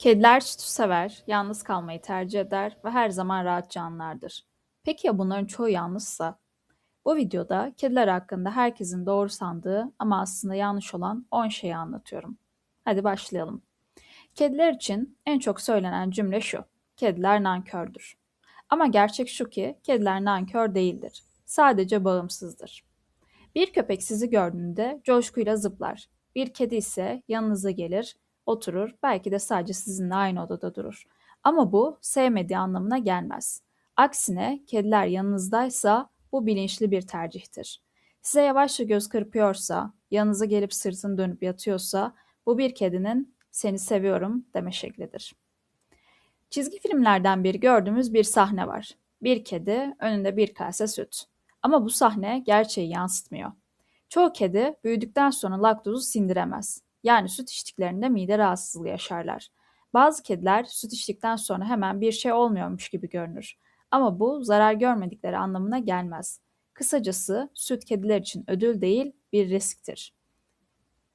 Kediler sütü sever, yalnız kalmayı tercih eder ve her zaman rahat canlılardır. Peki ya bunların çoğu yanlışsa? Bu videoda kediler hakkında herkesin doğru sandığı ama aslında yanlış olan 10 şeyi anlatıyorum. Hadi başlayalım. Kediler için en çok söylenen cümle şu. Kediler nankördür. Ama gerçek şu ki kediler nankör değildir. Sadece bağımsızdır. Bir köpek sizi gördüğünde coşkuyla zıplar. Bir kedi ise yanınıza gelir, oturur, belki de sadece sizinle aynı odada durur. Ama bu sevmediği anlamına gelmez. Aksine kediler yanınızdaysa bu bilinçli bir tercihtir. Size yavaşça göz kırpıyorsa, yanınıza gelip sırtını dönüp yatıyorsa bu bir kedinin seni seviyorum deme şeklidir. Çizgi filmlerden biri gördüğümüz bir sahne var. Bir kedi, önünde bir kase süt. Ama bu sahne gerçeği yansıtmıyor. Çoğu kedi büyüdükten sonra laktozu sindiremez. Yani süt içtiklerinde mide rahatsızlığı yaşarlar. Bazı kediler süt içtikten sonra hemen bir şey olmuyormuş gibi görünür. Ama bu zarar görmedikleri anlamına gelmez. Kısacası süt kediler için ödül değil bir risktir.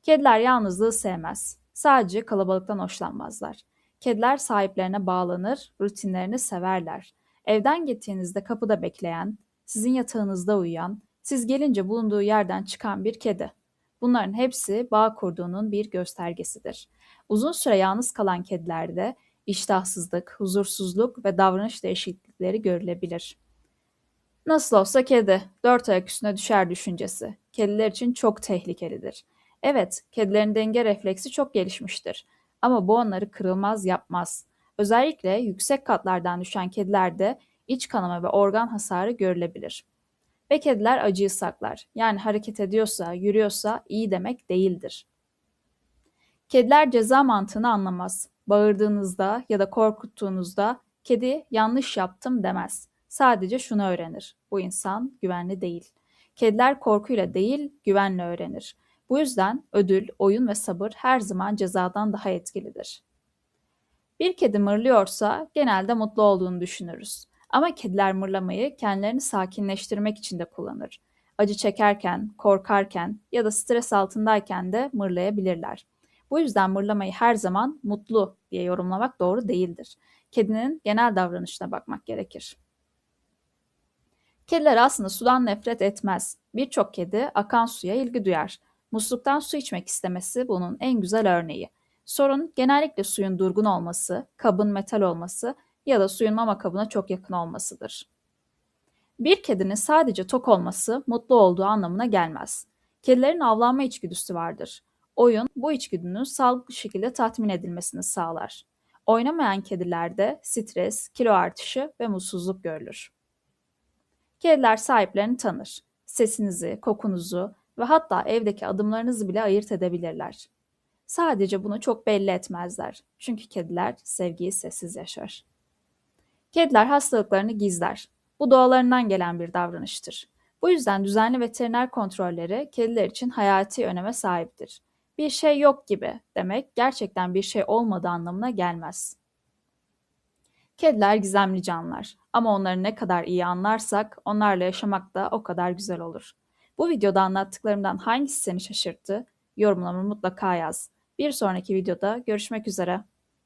Kediler yalnızlığı sevmez. Sadece kalabalıktan hoşlanmazlar. Kediler sahiplerine bağlanır, rutinlerini severler. Evden gittiğinizde kapıda bekleyen, sizin yatağınızda uyuyan, siz gelince bulunduğu yerden çıkan bir kedi. Bunların hepsi bağ kurduğunun bir göstergesidir. Uzun süre yalnız kalan kedilerde iştahsızlık, huzursuzluk ve davranış değişiklikleri görülebilir. Nasıl olsa kedi, dört ayak üstüne düşer düşüncesi. Kediler için çok tehlikelidir. Evet, kedilerin denge refleksi çok gelişmiştir. Ama bu onları kırılmaz yapmaz. Özellikle yüksek katlardan düşen kedilerde iç kanama ve organ hasarı görülebilir. Ve kediler acıyı saklar. Yani hareket ediyorsa, yürüyorsa iyi demek değildir. Kediler ceza mantığını anlamaz. Bağırdığınızda ya da korkuttuğunuzda kedi yanlış yaptım demez. Sadece şunu öğrenir. Bu insan güvenli değil. Kediler korkuyla değil, güvenle öğrenir. Bu yüzden ödül, oyun ve sabır her zaman cezadan daha etkilidir. Bir kedi mırlıyorsa genelde mutlu olduğunu düşünürüz. Ama kediler mırlamayı kendilerini sakinleştirmek için de kullanır. Acı çekerken, korkarken ya da stres altındayken de mırlayabilirler. Bu yüzden mırlamayı her zaman mutlu diye yorumlamak doğru değildir. Kedinin genel davranışına bakmak gerekir. Kediler aslında sudan nefret etmez. Birçok kedi akan suya ilgi duyar. Musluktan su içmek istemesi bunun en güzel örneği. Sorun genellikle suyun durgun olması, kabın metal olması ya da suyun mama kabına çok yakın olmasıdır. Bir kedinin sadece tok olması mutlu olduğu anlamına gelmez. Kedilerin avlanma içgüdüsü vardır. Oyun bu içgüdünün sağlıklı şekilde tatmin edilmesini sağlar. Oynamayan kedilerde stres, kilo artışı ve mutsuzluk görülür. Kediler sahiplerini tanır. Sesinizi, kokunuzu ve hatta evdeki adımlarınızı bile ayırt edebilirler. Sadece bunu çok belli etmezler. Çünkü kediler sevgiyi sessiz yaşar. Kediler hastalıklarını gizler. Bu doğalarından gelen bir davranıştır. Bu yüzden düzenli veteriner kontrolleri kediler için hayati öneme sahiptir. Bir şey yok gibi demek gerçekten bir şey olmadığı anlamına gelmez. Kediler gizemli canlılar ama onları ne kadar iyi anlarsak onlarla yaşamak da o kadar güzel olur. Bu videoda anlattıklarımdan hangisi seni şaşırttı? Yorumlarımı mutlaka yaz. Bir sonraki videoda görüşmek üzere.